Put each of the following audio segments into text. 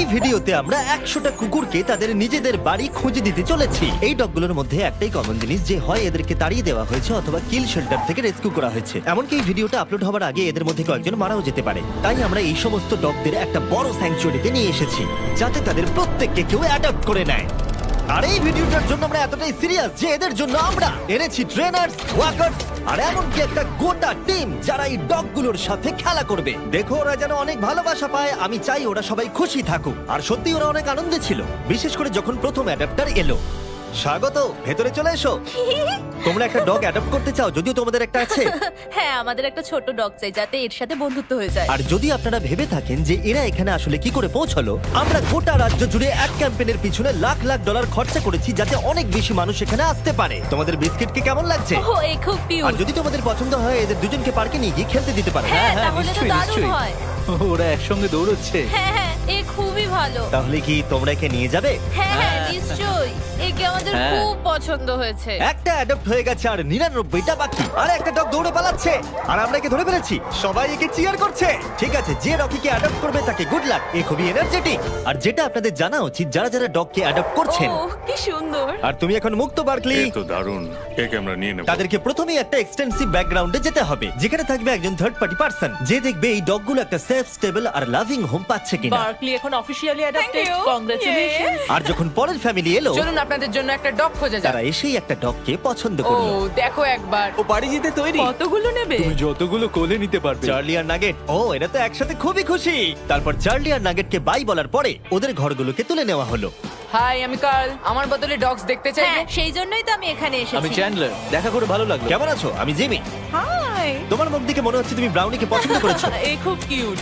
এই ভিডিওতে আমরা একশোটা কুকুরকে তাদের নিজেদের বাড়ি খুঁজে দিতে চলেছি। এই ডগগুলোর মধ্যে একটাই কমন জিনিস যে হয় এদেরকে তাড়িয়ে দেওয়া হয়েছে অথবা কিল শেল্টার থেকে রেস্কিউ করা হয়েছে। এমনকি এই ভিডিওটা আপলোড হওয়ার আগে এদের মধ্যে কয়েকজন মারাও যেতে পারে। তাই আমরা এই সমস্ত ডগদের একটা বড় স্যাংচুয়ারিতে নিয়ে এসেছি, যাতে তাদের প্রত্যেককে কেউ অ্যাডাপ্ট করে নেয়। আর এই ভিডিওটার জন্য আমরা এতটাই সিরিয়াস যে এদের জন্য আমরা এনেছি ট্রেনার্স ওয়াকার্স আর এমনকি একটা গোটা টিম যারা এই ডগগুলোর সাথে খেলা করবে। দেখো, ওরা যেন অনেক ভালোবাসা পায়, আমি চাই ওরা সবাই খুশি থাকুক। আর সত্যি ওরা অনেক আনন্দে ছিল, বিশেষ করে যখন প্রথম অ্যাডাপ্টার এলো। স্বাগত ভেতরে চলে এসো। তোমরা একটা ডগ অ্যাডাপ্ট করতে চাও যদিও তোমাদের একটা আছে। হ্যাঁ আমাদের একটা ছোট ডগ চাই যাতে এর সাথে বন্ধুত্ব হয়ে যায়। আর যদি আপনারা ভেবে থাকেন যে এরা এখানে আসলে কি করে পৌঁছালো আমরা গোটা রাজ্য জুড়ে এক ক্যাম্পেনের পিছনে লাখ লাখ ডলার খরচা করেছি যাতে অনেক বেশি মানুষ এখানে আসতে পারে। তোমাদের বিস্কিট বিস্কিটকে কেমন লাগছে? ও এই খুব আর কিউট যদি তোমাদের পছন্দ হয় এদের দুজনকে পার্কে নিয়ে গিয়ে খেলতে দিতে পারো। হ্যাঁ হ্যাঁ, তাহলে তো নিশ্চয়ই, দারুণ নিশ্চয়ই। হয়। ওরা একসঙ্গে দৌড়চ্ছে। হ্যাঁ হ্যাঁ এ খুবই ভালো। তাহলে কি তোমরা একে নিয়ে যাবে? হ্যাঁ হ্যাঁ হ্যাঁ। নিশ্চয়ই। একে আমাদের হ্যাঁ। খুব পছন্দ হয়েছে। একটা অ্যাডপ্ট হয়ে গেছে আর নিরানব্বইটা বাকি। আর একটা ডগ দৌড়ে পালাচ্ছে। আর আমরা একে ধরে ফেলেছি। সবাই একে চিয়ার করছে। ঠিক আছে যে রকিকে অ্যাডপ্ট করবে তাকে গুড লাক এ খুবই এনার্জেটিক আর যেটা আপনাদের জানা উচিত যারা যারা ডগকে অ্যাডপ্ট করছেন। ও কি সুন্দর। আর তুমি এখন মুক্ত বার্কলি। এ তো দারুণ। একে আমরা নিয়ে নেব। তাদেরকে প্রথমেই একটা এক্সটেন্সিভ ব্যাকগ্রাউন্ডে যেতে হবে। যেখানে থাকবে একজন থার্ড পার্টি পার্সন যে দেখবে এই ডগগুলো একটা সেফ স্টেবল আর লাভিং হোম পাচ্ছে কিনা। বার্কলি এখন অফিসিয়ালি অ্যাডাপ্টেড you. কংগ্রাচুলেশন আর যখন পরের ফ্যামিলি এলো চলুন আপনাদের জন্য একটা ডগ খোঁজা যাক। তারা এসেই একটা ডগকে পছন্দ ও করল দেখো একবার। ও বাড়ি যেতে তৈরি? কতগুলো নেবে? তুমি যতগুলো কোলে নিতে পারবে। চার্লি আর নাগেট ও এরা তো একসাথে খুবই খুশি। তারপর চার্লি আর নাগেটকে বাই বলার পরে ওদের ঘরগুলোকে তুলে নেওয়া হলো। হাই আমি কার্ল আমার বদলে ডগস দেখতে চাই হ্যাঁ সেই জন্যই তো আমি এখানে আমি এসেছি চ্যান্ডলার দেখা করে ভালো লাগল। কেমন আছো? আমি জিমি হাই তোমার মুখ দেখে মনে হচ্ছে তুমি ব্রাউনিকে পছন্দ করেছ। এই খুব কিউট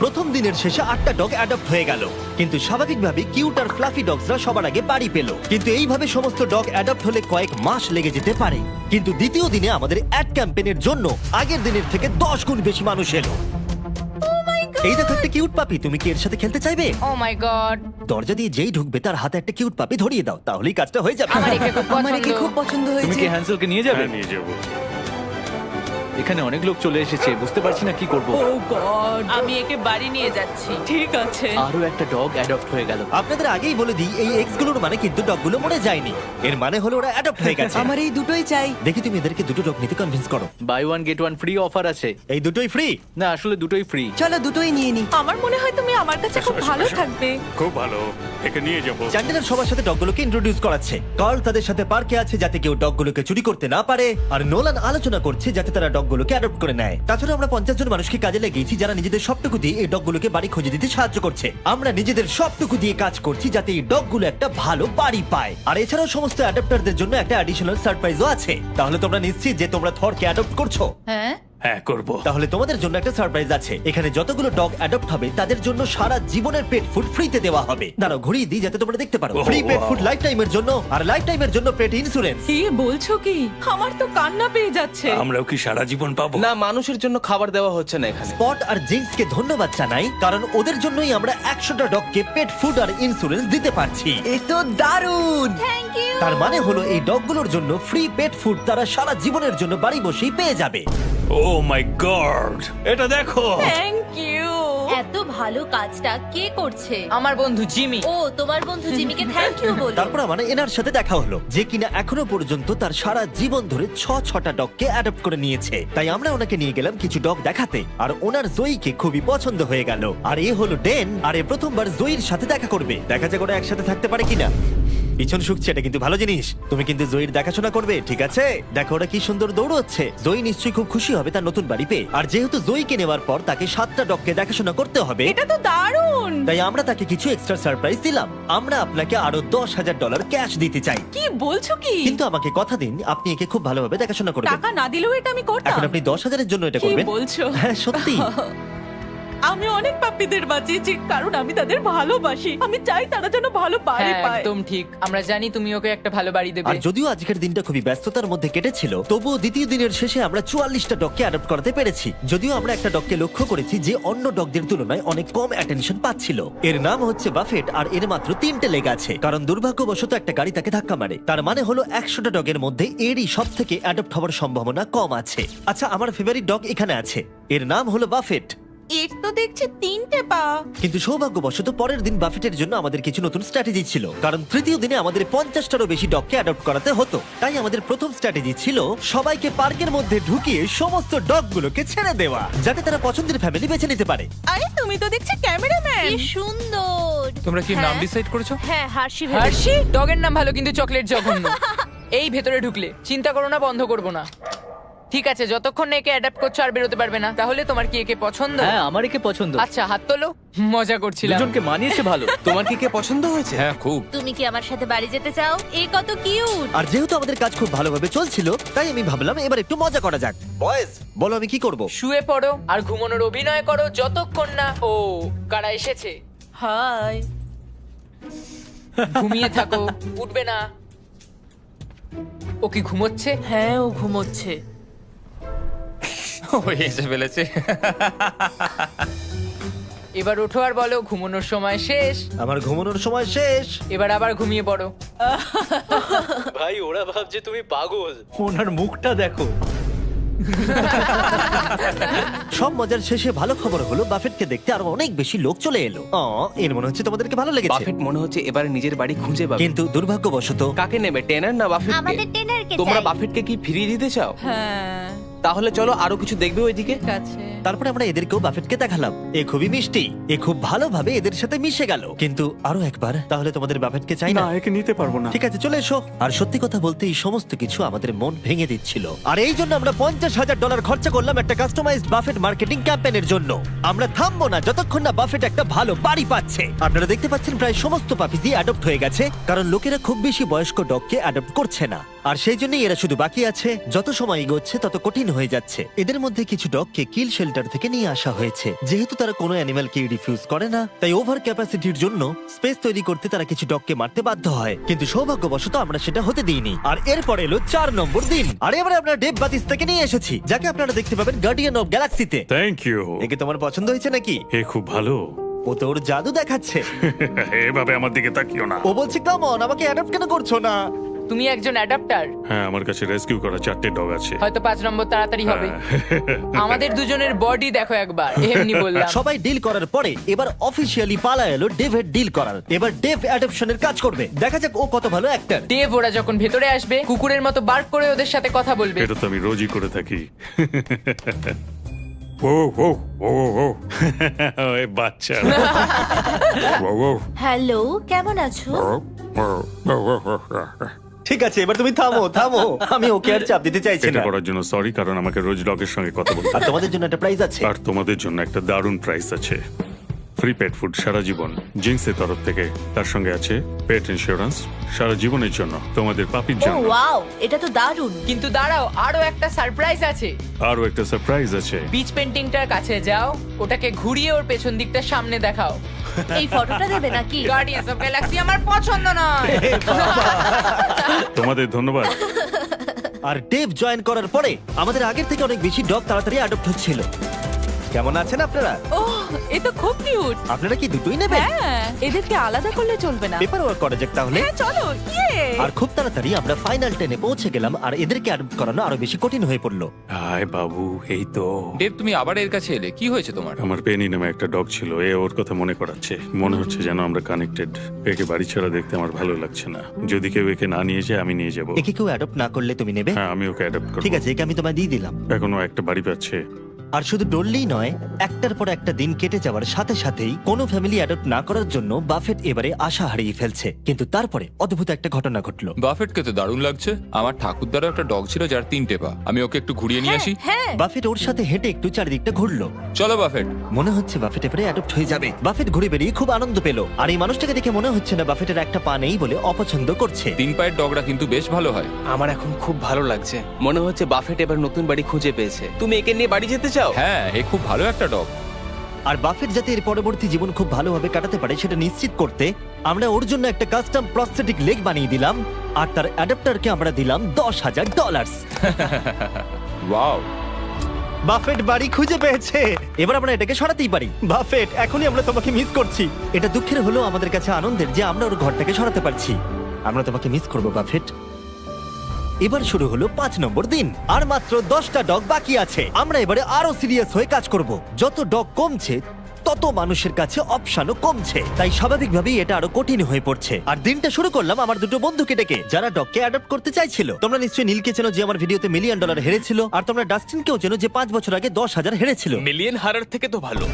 প্রথম দিনের শেষে আটটা ডগ অ্যাডপ্ট হয়ে গেল। কিন্তু স্বাভাবিকভাবে কিউট আর ফ্লাফি ডগসরা সবার আগে বাড়ি পেল। কিন্তু এইভাবে সমস্ত ডগ অ্যাডপ্ট হলে কয়েক মাস লেগে যেতে পারে। কিন্তু দ্বিতীয় দিনে আমাদের অ্যাড ক্যাম্পেনের জন্য আগের দিনের থেকে দশ গুণ বেশি মানুষ এলো। এই দেখো একটা কিউট পাপি তুমি কি এর সাথে খেলতে চাইবে? ও মাই গড দরজা দিয়ে যেই ঢুকবে তার হাতে একটা কিউট পাপি ধরিয়ে দাও তাহলেই কাজটা হয়ে যাবে। আমার একে খুব পছন্দ। পছন্দ তুমি হয়েছে। কি হ্যান্সেলকে নিয়ে যাবে? হ্যাঁ নিয়ে যাব। এখানে অনেক লোক চলে এসেছে বুঝতে পারছি না কি করব। Oh God. আমি একে বাড়ি নিয়ে যাচ্ছি। ঠিক আছে। আরও একটা ডগ অ্যাডপ্ট হয়ে গেল। আপনাদের আগেই বলে দিই এই এক্সগুলোর মানে কিন্তু ডগগুলো মরে যায়নি। এর মানে হলো ওরা অ্যাডপ্ট হয়ে গেছে। আমার এই দুটোই চাই। দেখি তুমি এদেরকে দুটো ডগ নিতে কনভিন্স করো। Buy one get one free offer আছে। এই দুটোই ফ্রি না আসলে দুটোই ফ্রি চলো দুটোই নিয়ে নি। আমার মনে হয় তুমি আমার কাছে খুব ভালো থাকবে। খুব ভালো। একে নিয়ে যাব। চ্যান্ডেলার সবার সাথে ডগগুলোকে ইন্ট্রোডিউস করাচ্ছে। কার্ল তাদের সাথে পার্কে আছে যাতে কেউ ডগগুলোকে চুরি করতে না পারে আর নোলান আলোচনা করছে যাতে তারা ডগগুলোকে অ্যাডপ্ট করে নেয়। তাছাড়া আমরা পঞ্চাশ জন মানুষকে কাজে লাগিয়েছি যারা নিজেদের সবটুকু দিয়ে এই ডগগুলোকে বাড়ি খুঁজে দিতে সাহায্য করছে। আমরা নিজেদের সবটুকু দিয়ে কাজ করছি যাতে এই ডগগুলো একটা ভালো বাড়ি পায়। আর এছাড়াও সমস্ত অ্যাডাপ্টারদের জন্য একটা অ্যাডিশনাল সারপ্রাইজও আছে। তাহলে তোমরা নিশ্চিত যে তোমরা থরকে অ্যাডপ্ট করছ। হ্যাঁ? হ্যাঁ করব। তাহলে তোমাদের জন্য একটা সারপ্রাইজ আছে। এখানে যতগুলো ডগ অ্যাডপ্ট হবে তাদের জন্য সারা জীবনের পেট ফুড ফ্রিতে দেওয়া হবে। দাঁড়াও ঘুরিয়ে দিই যাতে তোমরা দেখতে পারো। ফ্রি পেট ফুড লাইফ টাইমের জন্য আর লাইফ টাইমের জন্য পেট ইন্স্যুরেন্স কি বলছো কি? আমার তো কান্না পেয়ে যাচ্ছে। আমরাও কি সারা জীবন পাবো? না মানুষের জন্য খাবার দেওয়া হচ্ছে না এখানে। স্পট আর জিন্সকে ধন্যবাদ জানাই কারণ ওদের জন্যই আমরা একশোটা ডগকে পেট ফুড আর ইন্স্যুরেন্স দিতে পারছি। এ তো দারুণ! থ্যাংক ইউ তার মানে হলো এই ডগগুলোর জন্য ফ্রি পেট ফুড তারা সারা জীবনের জন্য বাড়ি বসেই পেয়ে যাবে। ও মাই গড এটা দেখো। থ্যাংক ইউ এত ভালো কাজটা কে করছে? আমার বন্ধু জিমি। ও তোমার বন্ধু জিমিকে থ্যাংক ইউ বলো তারপর আমার এনার সাথে দেখা হলো যে কিনা এখনও পর্যন্ত তার সারা জীবন ধরে ছ ছটা ডগকে অ্যাডপ্ট করে নিয়েছে। তাই আমরা ওনাকে নিয়ে গেলাম কিছু ডগ দেখাতে আর ওনার জয়ীকে খুবই পছন্দ হয়ে গেল। আর এ হলো ডেন আর এ প্রথমবার জয়ীর সাথে দেখা করবে। দেখা যাক ওরা একসাথে থাকতে পারে কিনা। পিছন শুকছে এটা কিন্তু ভালো জিনিস। তুমি কিন্তু জয়ীর দেখাশোনা করবে ঠিক আছে? দেখো ওরা কি সুন্দর দৌড়চ্ছে। জয়ী নিশ্চয়ই খুব খুশি হবে তার নতুন বাড়ি পেয়ে আর যেহেতু জয়ীকে নেওয়ার পর তাকে সাতটা ডগকে দেখাশোনা করতে হবে এটা তো দারুণ! তাই আমরা তাকে কিছু এক্সট্রা সারপ্রাইজ দিলাম। আমরা আপনাকে আরও দশ হাজার ডলার ক্যাশ দিতে চাই। কি বলছো কি? কিন্তু আমাকে কথা দিন আপনি একে খুব ভালোভাবে দেখাশোনা করবেন। টাকা না দিলেও এটা আমি করতাম। এখন আপনি দশ হাজারের জন্য এটা কি করবেন। বলছো? হ্যাঁ সত্যি। আমি অনেক পাপ্পিদের বাঁচিয়েছি কারণ আমি তাদের ভালোবাসি। আমি চাই তারা যেন ভালো বাড়ি হ্যাঁ পায়। একদম ঠিক। আমরা জানি তুমি ওকে একটা ভালো বাড়ি দেবে। আর যদিও আজকের দিনটা খুবই ব্যস্ততার মধ্যে কেটেছিল তবুও দ্বিতীয় দিনের শেষে আমরা চুয়াল্লিশটা ডগকে অ্যাডপ্ট করাতে পেরেছি। যদিও আমরা একটা ডগকে লক্ষ্য করেছি যে অন্য ডগদের তুলনায় অনেক কম অ্যাটেনশন পাচ্ছিল। এর নাম হচ্ছে বাফেট আর এর মাত্র তিনটে লেগ আছে। কারণ দুর্ভাগ্যবশত একটা গাড়ি তাকে ধাক্কা মারে। তার মানে হলো একশোটা ডগের মধ্যে এরই সব থেকে অ্যাডপ্ট হওয়ার সম্ভাবনা কম আছে। আচ্ছা আমার ফেভারিট ডগ এখানে আছে। এর নাম হলো বাফেট। এর তো দেখছি তিনটে পা। কিন্তু সৌভাগ্যবশত পরের দিন বাফেটের জন্য আমাদের কিছু নতুন স্ট্র্যাটেজি ছিল। কারণ তৃতীয় দিনে আমাদের পঞ্চাশটারও বেশি ডগকে অ্যাডপ্ট করাতে হতো। তাই আমাদের প্রথম স্ট্র্যাটেজি ছিল সবাইকে পার্কের মধ্যে ঢুকিয়ে সমস্ত ডগগুলোকে ছেড়ে দেওয়া যাতে তারা পছন্দের ফ্যামিলি বেছে নিতে পারে। আরে তুমি তো দেখছি ক্যামেরাম্যান। কি সুন্দর। তোমরা কি নাম হ্যাঁ। ডিসাইড করেছ? হ্যাঁ হার্ষি হার্ষি? ডগের নাম ভালো কিন্তু চকলেট জঘন্য। এই ভেতরে ঢুকলে। চিন্তা করো না বন্ধ করব না। ঠিক আছে যতক্ষণ না একে অ্যাডাপ্ট করছ আর বেরোতে পারবে না। তাহলে তোমার কি একে পছন্দ? হ্যাঁ আমার একে পছন্দ। আচ্ছা হাত তোলো। মজা করছিলাম। দুজনকে মানিয়েছে ভালো। তোমার কি কে পছন্দ হয়েছে? হ্যাঁ খুব। তুমি কি আমার সাথে বাড়ি যেতে চাও? এই কত কিউট আর যেহেতু আমাদের কাজ খুব ভালোভাবে চলছিল তাই আমি ভাবলাম এবার একটু মজা করা যাক। বয়েজ বলো আমি কি করব? শুয়ে পড়ো আর ঘুমানোর অভিনয় করো যতক্ষণ না ও কারা এসেছে। হাই। ঘুমিয়ে থাকো উঠবে না। ও কি ঘুমোচ্ছে? হ্যাঁ ও ঘুমোচ্ছে। এসে ফেলেছে। এবার ওঠো আর বলো ঘুমানোর সময় শেষ। আমার ঘুমানোর সময় শেষ। এবার আবার ঘুমিয়ে পড়ো। ভাই ওরা ভাবছে তুমি পাগল। ওনার মুখটা দেখো। সব মজার শেষে ভালো খবর হলো বাফেটকে দেখতে আরও অনেক বেশি লোক চলে এলো। অ, এর মনে হচ্ছে তোমাদেরকে ভালো লেগেছে। বাফেট মনে হচ্ছে এবার নিজের বাড়ি খুঁজে পাবে। কিন্তু দুর্ভাগ্যবশত কাকে নেবে টেনার না বাফেট আমাদের টেনারকে তোমরা চাই। বাফেটকে কি ফিরিয়ে দিতে চাও? হ্যাঁ। তাহলে চলো আরও কিছু দেখবে ওইদিকে। ঠিক আছে। তারপরে আমরা এদেরকেও বাফেটকে দেখালাম। এ খুবই মিষ্টি। এ খুব ভালোভাবে এদের সাথে মিশে গেল। কিন্তু আরও একবার তাহলে তোমাদের বাফেটকে চাই না? একে নিতে পারব না। ঠিক আছে চলে এসো। আর সত্যি কথা বলতে এই সমস্ত কিছু আমাদের মন ভেঙে দিচ্ছিল। আর এই জন্য আমরা পঞ্চাশ হাজার ডলার খরচা করলাম একটা কাস্টমাইজড বাফেট মার্কেটিং ক্যাম্পেনের জন্য। আমরা থামবো না যতক্ষণ না বাফেট একটা ভালো বাড়ি পাচ্ছে। আপনারা দেখতে পাচ্ছেন প্রায় সমস্ত পাপিজি অ্যাডপ্ট হয়ে গেছে। কারণ লোকেরা খুব বেশি বয়স্ক ডগকে অ্যাডপ্ট করছে না। আর সেই জন্যই এরা শুধু বাকি আছে। যত সময় এগোচ্ছে তত কঠিন হয়ে যাচ্ছে। এদের মধ্যে কিছু ডগকে কিল শেল্টার থেকে নিয়ে আসা হয়েছে। যেহেতু তারা কোনো অ্যানিমালকে রিফিউজ করে না তাই ওভার ক্যাপাসিটির জন্য স্পেস তৈরি করতে তারা কিছু ডগকে মারতে বাধ্য হয়। কিন্তু সৌভাগ্যবশত আমরা সেটা হতে দিইনি। আর এরপর এলো চার নম্বর দিন। আর এবারে আমরা ডেভ থেকে নিয়ে এসেছি যাকে আপনারা দেখতে পাবেন গার্ডিয়ান অফ গ্যালাক্সিতে। থ্যাংক ইউ একে তোমার পছন্দ হয়েছে নাকি? এ খুব ভালো। ও তো ওর জাদু দেখাচ্ছে। এভাবে আমার দিকে তাকিও না। ও বলছে কামন আমাকে অ্যাডপ্ট কেন করছ না? তুমি একজন অ্যাডাপ্টার হ্যাঁ আমার কাছে রেস্কিউ করা চারটে ডগ আছে। হয়তো পাঁচ নম্বর তাড়াতাড়ি হবে। আমাদের দুজনের বডি দেখো একবার এমনি বললাম। সবাই ডিল করার পরে এবার অফিসিয়ালি পালা এলো ডেভের ডিল করার। এবার ডেভ অ্যাডাপশনের কাজ করবে। দেখা যাক ও কত ভালো অ্যাক্টর ডেভ ওরা যখন ভেতরে আসবে কুকুরের মতো বার্ক করে ওদের সাথে কথা বলবে। এটা তো আমি রোজই করে থাকি। ও ও ও ও এ বাচ্চা। ও ও। হ্যালো কেমন আছো? ঠিক আছে এবার তুমি থামো থামো। আমি ওকে আর চাপ দিতে চাইছি এটা না। করার জন্য সরি কারণ আমাকে রোজ ডগের সঙ্গে কথা বলতে আর তোমাদের জন্য একটা প্রাইজ আছে। আর তোমাদের জন্য একটা দারুণ প্রাইস আছে। ফ্রি পেট ফুড সারা জীবন জিন্সের তরফ থেকে। তার সঙ্গে আছে পেট ইন্স্যুরেন্স সারা জীবনের জন্য তোমাদের পাপির ও জন্য। ওয়াও এটা তো দারুণ। কিন্তু দাঁড়াও আরও একটা সারপ্রাইজ আছে। আরও একটা সারপ্রাইজ আছে। বিচ পেন্টিংটার কাছে যাও ওটাকে ঘুরিয়ে ওর পেছন দিকটা সামনে দেখাও। এই ফটোটা দেবে নাকি? গার্ডিয়ান্স অফ গ্যালাক্সি আমার পছন্দ নয়। তোমাদের ধন্যবাদ। আর ডেভ জয়েন করার পরে আমাদের আগের থেকে অনেক বেশি ডগ তাড়াতাড়ি অ্যাডপ্ট হচ্ছিল। কেমন আছেন আপনারা? ও এ তো খুব কিউট আপনারা কি দুটোই নেবেন? হ্যাঁ এদেরকে আলাদা করলে চলবে না। পেপার ওয়ার্ক করা যাক তাহলে। হ্যাঁ চলো ইয়ে। আর খুব তাড়াতাড়ি আমরা ফাইনাল টেনে পৌঁছে গেলাম আর এদেরকে অ্যাডপ্ট করানো আরও বেশি কঠিন হয়ে পড়ল। হায় বাবু এই তো। দেব তুমি আবার এর কাছে এলে কি হয়েছে তোমার? আমার পেনি নামে একটা ডগ ছিল এ ওর কথা মনে করাচ্ছে। মনে হচ্ছে যেন আমরা কানেক্টেড একে বাড়ি ছাড়া দেখতে আমার ভালো লাগছে না। যদি কেউ একে না নিয়ে যায় আমি নিয়ে যাব। একে কেউ অ্যাডপ্ট না করলে তুমি নেবে? হ্যাঁ আমি ওকে অ্যাডাপ্ট করব। ঠিক আছে একে আমি তোমায় দিয়ে দিলাম। এখনও একটা বাড়ি পাচ্ছে। আর শুধু ডললেই নয় একটার পর একটা দিন কেটে যাওয়ার সাথে সাথেই কোনো ফ্যামিলি অ্যাডপ্ট না করার জন্য বাফেট এবারে আশা হারিয়ে ফেলছে। কিন্তু তারপরে অদ্ভুত একটা ঘটনা ঘটলো। বাফেটকে তো দারুণ লাগছে। আমার ঠাকুরদারও একটা ডগ ছিল যার তিনটে পা। আমি ওকে একটু ঘুরিয়ে নিয়ে আসি। হ্যাঁ। বাফেট ওর সাথে হেঁটে একটু চারিদিকটা ঘুরলো। চলো বাফেট। মনে হচ্ছে বাফেট এবারে অ্যাডপ্ট হয়ে যাবে। বাফেট ঘুরে বেরিয়ে খুব আনন্দ পেল। আর এই মানুষটাকে দেখে মনে হচ্ছে না বাফেটের একটা পা নেই বলে অপছন্দ করছে। তিন পায়ের ডগরা কিন্তু বেশ ভালো হয়। আমার এখন খুব ভালো লাগছে। মনে হচ্ছে বাফেট এবার নতুন বাড়ি খুঁজে পেয়েছে। তুমি একে নিয়ে বাড়ি যেতে চাও? হ্যাঁ এ খুব ভালো একটা ডগ। আর বাফেট যাতে এর পরবর্তী জীবন খুব ভালোভাবে কাটাতে পারে সেটা নিশ্চিত করতে আমরা ওর জন্য একটা কাস্টম প্রস্থেটিক লেগ বানিয়ে দিলাম আর তার অ্যাডাপ্টারকে আমরা দিলাম দশ হাজার ডলার ওয়াও। বাফেট বাড়ি খুঁজে পেয়েছে। এবার আমরা এটাকে সরাতেই পারি। বাফেট এখনই আমরা তোমাকে মিস করছি। এটা দুঃখের হলেও আমাদের কাছে আনন্দের যে আমরা ওর ঘরটাকে সরাতে পারছি। আমরা তোমাকে মিস করব বাফেট। এবার শুরু হলো পাঁচ নম্বর দিন। আর মাত্র দশটা ডগ বাকি আছে। আমরা এবারে আরও সিরিয়াস হয়ে কাজ করব। যত ডগ কমছে তত মানুষের কাছে অপশানও কমছে। তাই স্বাভাবিকভাবেই এটা আরও কঠিন হয়ে পড়ছে। আর দিনটা শুরু করলাম আমার দুটো বন্ধুকে ডেকে যারা ডগকে অ্যাডপ্ট করতে চাইছিল। তোমরা নিশ্চয়ই নীলকে চেনো যে আমার ভিডিওতে মিলিয়ন ডলার হেরেছিল আর তোমরা ডাস্টিনকেও চেনো যে পাঁচ বছর আগে দশ হাজার হেরেছিল। মিলিয়ন হারার থেকে তো ভালো।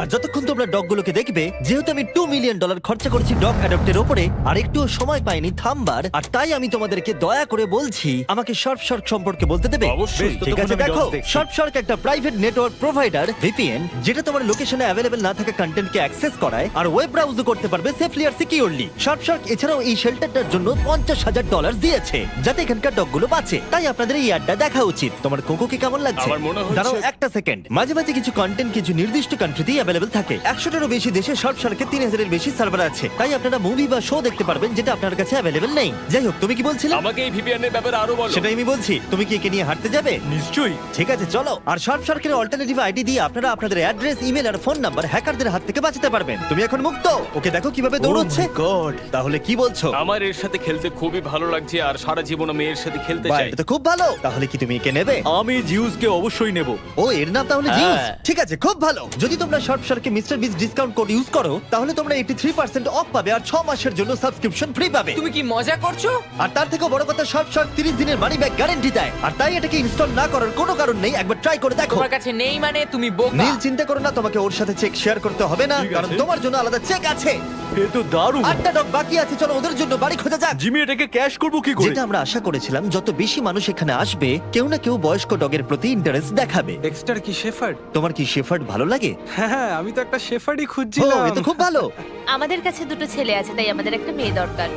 আর যতক্ষণ তোমরা ডগগুলোকে দেখবে যেহেতু আমি টু মিলিয়ন ডলার খরচা করেছি ডগ অ্যাডপ্টের ওপরে আর একটুও সময় পাইনি থামবার আর তাই আমি তোমাদেরকে দয়া করে বলছি আমাকে শর্ট শর্ট সম্পর্কে বলতে দেবে? অবশ্যই। ঠিক আছে দেখো। শর্ট শর্ট একটা প্রাইভেট নেটওয়ার্ক প্রোভাইডার ভিপিএন যেটা তোমার লোকেশনে অ্যাভেলেবেল না থাকা কন্টেন্টকে অ্যাক্সেস করায় আর ওয়েব ব্রাউজও করতে পারবে সেফলি আর সিকিউরলি শর্ট শর্ট এছাড়াও এই শেল্টারটার জন্য পঞ্চাশ হাজার ডলার দিয়েছে যাতে এখানকার ডগগুলো বাঁচে। তাই আপনাদের এই অ্যাডটা দেখা উচিত। তোমার কোকোকে কেমন লাগছে? আমার মনে হচ্ছে- দাঁড়াও একটা সেকেন্ড মাঝে মাঝে কিছু কন্টেন্ট কিছু নির্দিষ্ট কান্ট্রিতেই অ্যাভেলেবেল থাকে। একশোটারও বেশি দেশে শর্ট সার্কে তিন হাজারের বেশি সার্ভার আছে। তাই আপনারা মুভি বা শো দেখতে পারবেন যেটা আপনার কাছে অ্যাভেলেবেল নেই। যাই হোক তুমি কি বলছিলে? আমাকে এই ভিপিএন এর ব্যাপারে আরও বলো। সেটাই আমি বলছি। তুমি কি একে নিয়ে হাঁটতে যাবে? নিশ্চয়ই। ঠিক আছে চলো। আর শর্ট সার্কের অল্টারনেটিভ আইডি দিয়ে আপনারা আপনাদের অ্যাড্রেস ইমেল আর ফোন নাম্বার হ্যাকারদের হাত থেকে বাঁচাতে পারবেন। তুমি এখন মুক্ত। ওকে দেখো কীভাবে দৌড়চ্ছে। গড তাহলে কি বলছো? আমার এর সাথে খেলতে খুবই ভালো লাগছে আর সারা জীবন আমি এর সাথে খেলতে বাহ, চাই। এটা তো খুব ভালো। তাহলে কি তুমি একে নেবে? আমি জিউসকে অবশ্যই নেব। ও এর নাম তাহলে হ্যাঁ। জিউস ঠিক আছে খুব ভালো। যদি তোমরা short শার্কে mister beast discount code use করো তাহলে তোমরা 83% অফ পাবে আর 6 মাসের জন্য সাবস্ক্রিপশন ফ্রি পাবে। তুমি কি মজা করছ? আর তার থেকেও বড় কথা শর্ট শার্ক 30 দিনের মানি ব্যাক গ্যারান্টি দেয়। আর তাই এটাকে ইনস্টল না করার কোনো কারণ নেই। একবার ট্রাই করে দেখো। তোমার কাছে নেই মানে তুমি বোকা। নীল চিন্তা করো না তোমাকে ওর সাথে চেক শেয়ার করতে হবে না ঠিক কারণ আছে। তোমার জন্য আলাদা চেক আছে। এ তো দারুণ। আটটা ডগ বাকি আছে চলো ওদের জন্য বাড়ি খোঁজা যাক। জিমি এটাকে ক্যাশ করব কি করে? যেটা আমরা আশা করেছিলাম যত বেশি মানুষ এখানে আসবে কেউ না কেউ বয়স্ক ডগের প্রতি ইন্টারেস্ট দেখাবে। ডেক্সটার কি শেফার্ড তোমার কি শেফার্ড ভালো লাগে? হ্যাঁ আমি তো একটা শেফার্ডই ও খুঁজছিলাম এ তো খুব ভালো। আমাদের কাছে দুটো ছেলে আছে তাই আমাদের একটা মেয়ে দরকার।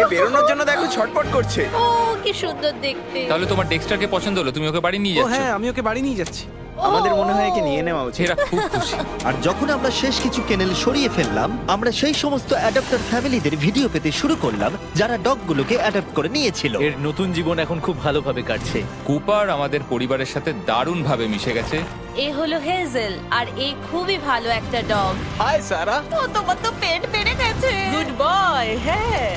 এ বেরোনোর জন্য দেখো ছটপট করছে। ও কি সুন্দর দেখতে। তাহলে তোমার ডেক্সটারকে পছন্দ হলো তুমি ওকে বাড়ি নিয়ে ও যাচ্ছ? হ্যাঁ আমি ওকে বাড়ি নিয়ে যাচ্ছি। আমাদের মনে হয় একে নিয়ে নেওয়া উচিত। এরা খুব খুশি। আর যখন আমরা শেষ কিছু কেনেল সরিয়ে ফেললাম আমরা সেই সমস্ত অ্যাডাপ্টার ফ্যামিলিদের ভিডিও পেতে শুরু করলাম যারা ডগগুলোকে অ্যাডাপ্ট করে নিয়েছিল। এর নতুন জীবন এখন খুব ভালোভাবে কাটছে। কুপার আমাদের পরিবারের সাথে দারুণ ভাবে মিশে গেছে। এ হলো হেজেল আর এ খুবই ভালো একটা ডগ। হাই সারা। ও তোমার তো পেট বেড়ে গেছে। গুড বয় হ্যাঁ।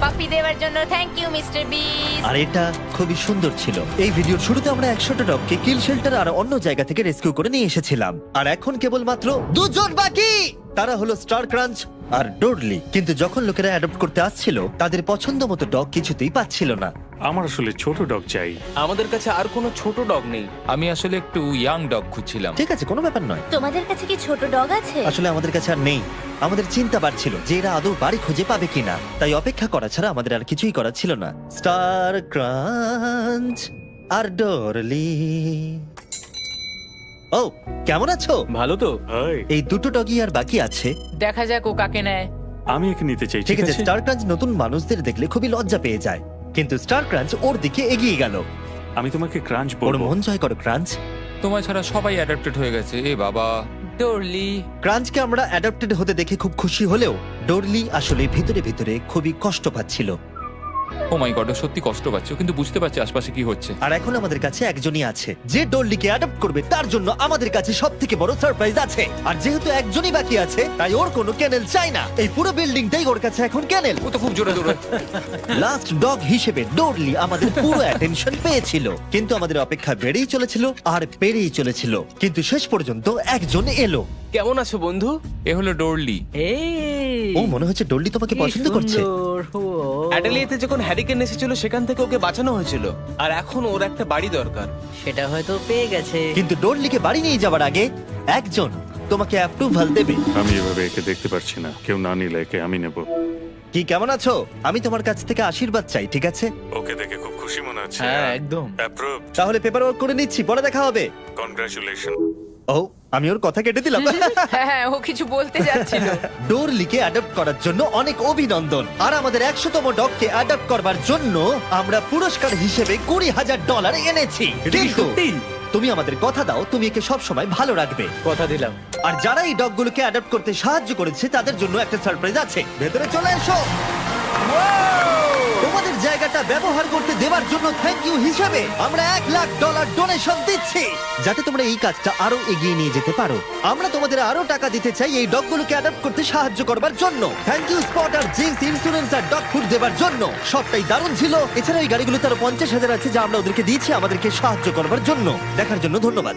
পাপি দেওয়ার জন্য থ্যাংক ইউ মিস্টার বিস আর এটা খুবই সুন্দর ছিল। এই ভিডিওর শুরুতে আমরা একশোটা ডগকে কিল শেল্টার আর অন্য জায়গা থেকে রেস্কিউ করে নিয়ে এসেছিলাম। আর এখন কেবলমাত্র দুজন বাকি! তারা হলো স্টার ক্রাঞ্চ আর ডোরলি কিন্তু যখন লোকেরা অ্যাডপ্ট করতে আসছিল তাদের পছন্দ মতো ডগ কিছুতেই পাচ্ছিল না। আমার আসলে ছোট ডগ চাই। আমাদের কাছে আর কোনো ছোট ডগ নেই। আমি আসলে একটু ইয়াং ডগ খুঁজছিলাম। ঠিক আছে কোনো ব্যাপার নয়। তোমাদের কাছে কি ছোট ডগ আছে? আসলে আমাদের কাছে আর নেই। আমাদের চিন্তা বাড়ছিল যে এরা আদৌ বাড়ি খুঁজে পাবে কিনা। তাই অপেক্ষা করা ছাড়া আমাদের আর কিছুই করার ছিল না। স্টার ক্রাঞ্চ আর ডরলি। ও কেমন আছো? ভালো তো। হাই। এই দুটো ডগই আর বাকি আছে। দেখা যাক ও কাকে নেয়। আমি একে নিতে চাই ঠিক আছে স্টার ক্রাঞ্চ নতুন মানুষদের দেখলে খুবই লজ্জা পেয়ে যায়। কিন্তু স্টার ক্রাঞ্চ ওর দিকে এগিয়ে গেল। আমি তোমাকে ক্রাঞ্চ ওর বলব। মন জয় করো ক্রাঞ্চ। তোমার ছাড়া সবাই অ্যাডাপ্টেড হয়ে গেছে এ বাবা। ডরলি। ক্রাঞ্চকে আমরা অ্যাডাপ্টেড হতে দেখে খুব খুশি হলেও ডোরলি আসলে ভিতরে ভিতরে খুবই কষ্ট পাচ্ছিল। ও মাই গড সত্যি কষ্ট পাচ্ছে ও কিন্তু বুঝতে পারছে আশপাশে কি হচ্ছে। আর এখন আমাদের কাছে একজনই আছে যে ডোরলিকে অ্যাডপ্ট করবে তার জন্য আমাদের কাছে সব থেকে বড় সারপ্রাইজ আছে। আর যেহেতু একজনই বাকি আছে তাই ওর কোনো ক্যানেল চাই না। এই পুরো বিল্ডিংটাই ওর কাছে এখন ক্যানেল ও তো খুব জোরে দৌড়ায়। লাস্ট ডগ হিসেবে ডোরলি আমাদের পুরো অ্যাটেনশন পেয়েছিল। কিন্তু আমাদের অপেক্ষা বেড়েই চলেছিল আর বেড়েই চলেছিল। কিন্তু শেষ পর্যন্ত একজন এলো। কেমন আছো বন্ধু? এ হলো ডোরলি এই ও মনে হচ্ছে ডোরলি তোমাকে পছন্দ করছে। অ্যাডেলিয়েতে যখন হ্যারিকেন এসেছিল সেখান থেকে ওকে বাঁচানো হয়েছিল। আর এখন ওর একটা বাড়ি দরকার। সেটা হয়তো পেয়ে গেছে। কিন্তু ডোরলিকে বাড়ি নিয়ে যাওয়ার আগে একজন তোমাকে অ্যাপ্রুভাল দেবে। আমি এভাবে একে দেখতে পারছি না। কেউ না নিলে একে আমি নেব। কি কেমন আছো? আমি তোমার কাছ থেকে আশীর্বাদ চাই ঠিক আছে? ওকে দেখে খুব খুশি মনে হচ্ছে। হ্যাঁ একদম। অ্যাপ্রুভ তাহলে পেপার ওয়ার্ক করে নিচ্ছি পরে দেখা হবে। কনগ্রাচুলেশন ও আমি ওর কথা কেটে দিলাম। হ্যাঁ হ্যাঁ ও কিছু বলতে যাচ্ছিল। ডোরলিকে অ্যাডাপ্ট করার জন্য অনেক অভিনন্দন। আর আমাদের একশোতম ডগকে অ্যাডাপ্ট করবার জন্য আমরা পুরস্কার হিসেবে কুড়ি হাজার ডলার এনেছি। এটা কি কিন্তু সত্যি? তুমি আমাদের কথা দাও তুমি একে সব সময় ভালো রাখবে। কথা দিলাম। আর যারা এই ডগগুলোকে অ্যাডাপ্ট করতে সাহায্য করেছে তাদের জন্য একটা সারপ্রাইজ আছে। ভেতরে চলে এসো! জায়গাটা ব্যবহার করতে দেওয়ার জন্য থ্যাংক ইউ হিসেবে আমরা এক লাখ ডলার ডোনেশন দিচ্ছি। যাতে তোমরা এই কাজটা আরও এগিয়ে নিয়ে যেতে পারো। আমরা তোমাদের আরও টাকা দিতে চাই এই ডগগুলোকে অ্যাডাপ্ট করতে সাহায্য করবার জন্য। থ্যাংক ইউ স্পট আর জিন্স ইন্স্যুরেন্স আর ডগ ফুড দেওয়ার জন্য। সবটাই দারুণ ছিল। এছাড়া এই গাড়িগুলোতে আরও পঞ্চাশ হাজার আছে যা আমরা ওদেরকে দিয়েছি আমাদেরকে সাহায্য করবার জন্য। দেখার জন্য ধন্যবাদ।